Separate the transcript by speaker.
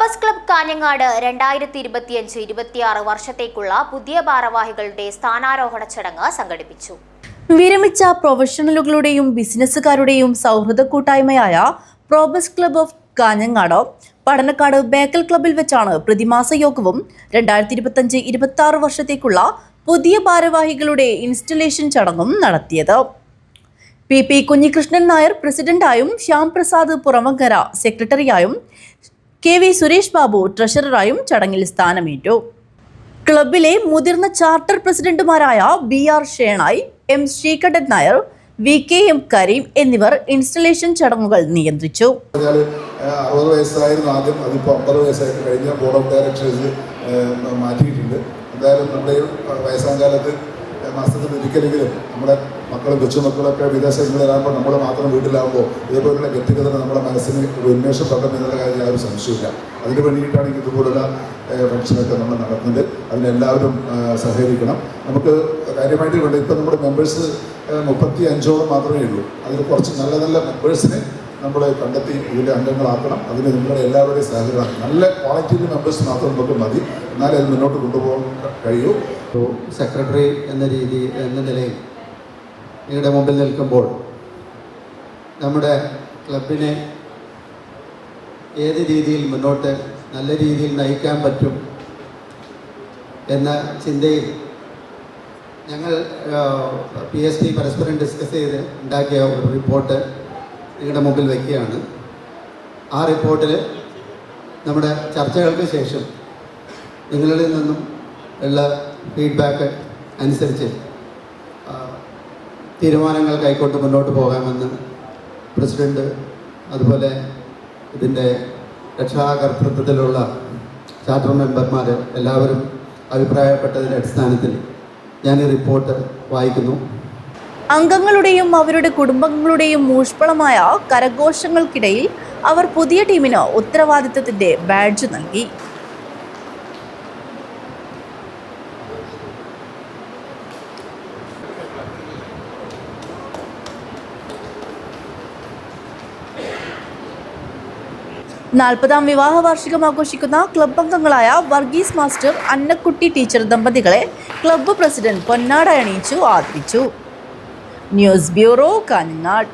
Speaker 1: പ്രോബസ് club Kanhangad രണ്ടായിരത്തി ഇരുപത്തിയഞ്ച് ഇരുപത്തിയാറ് വർഷത്തേക്കുള്ള പുതിയ ഭാരവാഹികളുടെ സ്ഥാനാരോഹണ ചടങ്ങ് സംഘടിപ്പിച്ചു.
Speaker 2: വിരമിച്ച പ്രൊഫഷണലുകളുടെയും ബിസിനസ്സുകാരുടെയും സൗഹൃദ കൂട്ടായ്മയായ Probus club of Kanhangad Padannakkad Bekal ക്ലബിൽ വെച്ചാണ് പ്രതിമാസ യോഗവും രണ്ടായിരത്തി ഇരുപത്തഞ്ച് ഇരുപത്തി ആറ് വർഷത്തേക്കുള്ള പുതിയ ഭാരവാഹികളുടെ ഇൻസ്റ്റലേഷൻ ചടങ്ങും നടത്തിയത്. പി പി കുഞ്ഞികൃഷ്ണൻ നായർ പ്രസിഡന്റായും ശ്യാം പ്രസാദ് പുറമങ്കര സെക്രട്ടറിയായും കെ വി സുരേഷ് ബാബു ട്രഷററായും ചടങ്ങിൽ സ്ഥാനമേറ്റു. ക്ലബിലെ മുതിർന്ന ചാർട്ടർ പ്രസിഡന്റുമാരായ B R Shenoy M Sreekantan Nair V K M Kareem എന്നിവർ ഇൻസ്റ്റലേഷൻ ചടങ്ങുകൾ നിയന്ത്രിച്ചു.
Speaker 3: അറുപത് വയസ്സായിരുന്നു ആദ്യം. അതിപ്പോൾ അമ്പത് വയസ്സായിട്ട് കഴിഞ്ഞ ബോർഡ് ഓഫ് ഡയറക്ടേഴ്സ് മാറ്റിയിട്ടുണ്ട്. എന്തായാലും നമ്മുടെ വയസ്സാം കാലത്ത് മാസത്തിൽ ഒരിക്കലെങ്കിലും നമ്മുടെ മക്കളും കൊച്ചുമക്കളൊക്കെ വിദേശങ്ങളിലാകുമ്പോൾ നമ്മൾ മാത്രം വീട്ടിലാകുമ്പോൾ ഇതേപോലുള്ള വ്യക്തിഗത നമ്മുടെ മനസ്സിന് ഒരു ഉന്മേഷം പകർന്നു എന്നുള്ള കാര്യം യാതൊരു സംശയമില്ല അതിന് വേണ്ടിയിട്ടാണ് ഇതുപോലുള്ള ഫംഗ്ഷനൊക്കെ നമ്മൾ നടത്തുന്നത്. അതിനെല്ലാവരും സഹകരിക്കണം. നമുക്ക് കാര്യമായിട്ട് വേണ്ട ഇപ്പം നമ്മുടെ മെമ്പേഴ്സ് മുപ്പത്തി അഞ്ചോളം മാത്രമേ ഉള്ളൂ. അതിൽ കുറച്ച് നല്ല നല്ല മെമ്പേഴ്സിനെ നമ്മൾ കണ്ടെത്തി ഇതിന്റെ അംഗങ്ങളാക്കണം. അതിന് നിങ്ങളുടെ എല്ലാവരുടെയും സഹകരണം. നല്ല ക്വാളിറ്റിയിൽ മെമ്പേഴ്സ് മാത്രം നമുക്ക് മതി. എന്നാലേ അത് മുന്നോട്ട് കൊണ്ടുപോകാൻ കഴിയൂ.
Speaker 4: സെക്രട്ടറി എന്ന രീതി എന്ന നിലയിൽ നിങ്ങളുടെ മുമ്പിൽ നിൽക്കുമ്പോൾ നമ്മുടെ ക്ലബിനെ ഏത് രീതിയിൽ മുന്നോട്ട് നല്ല രീതിയിൽ നയിക്കാൻ പറ്റും എന്ന ചിന്തയിൽ ഞങ്ങൾ പി എസ് ടി പരസ്പരം ഡിസ്കസ് ചെയ്ത് ഉണ്ടാക്കിയ ഒരു റിപ്പോർട്ട് നിങ്ങളുടെ മുമ്പിൽ വയ്ക്കുകയാണ് ആ റിപ്പോർട്ടിൽ നമ്മുടെ ചർച്ചകൾക്ക് ശേഷം നിങ്ങളിൽ നിന്നും ഉള്ള ഫീഡ്ബാക്ക് അനുസരിച്ച് തീരുമാനങ്ങൾ കൈക്കൊണ്ട് മുന്നോട്ട് പോകാമെന്ന് പ്രസിഡന്റ് അതുപോലെ ഇതിന്റെ രക്ഷാകർത്തൃത്വത്തിലുള്ള ചാർട്ടർ മെമ്പർമാർ എല്ലാവരും അഭിപ്രായപ്പെട്ടതിന്റെ അടിസ്ഥാനത്തിൽ ഞാൻ ഈ റിപ്പോർട്ട് വായിക്കുന്നു.
Speaker 2: അംഗങ്ങളുടെയും അവരുടെ കുടുംബങ്ങളുടെയും മൂഷ്പളമായ കരഘോഷങ്ങൾക്കിടയിൽ അവർ പുതിയ ടീമിന് ഉത്തരവാദിത്തത്തിന്റെ ബാഡ്ജ് നൽകി. നാൽപ്പതാം വിവാഹ വാർഷികം ആഘോഷിക്കുന്ന ക്ലബ് അംഗങ്ങളായ വർഗീസ് മാസ്റ്റർ അന്നക്കുട്ടി ടീച്ചർ ദമ്പതികളെ ക്ലബ്ബ് പ്രസിഡന്റ് പൊന്നാട അണിയിച്ചു ആദരിച്ചു. News bureau Kanhangad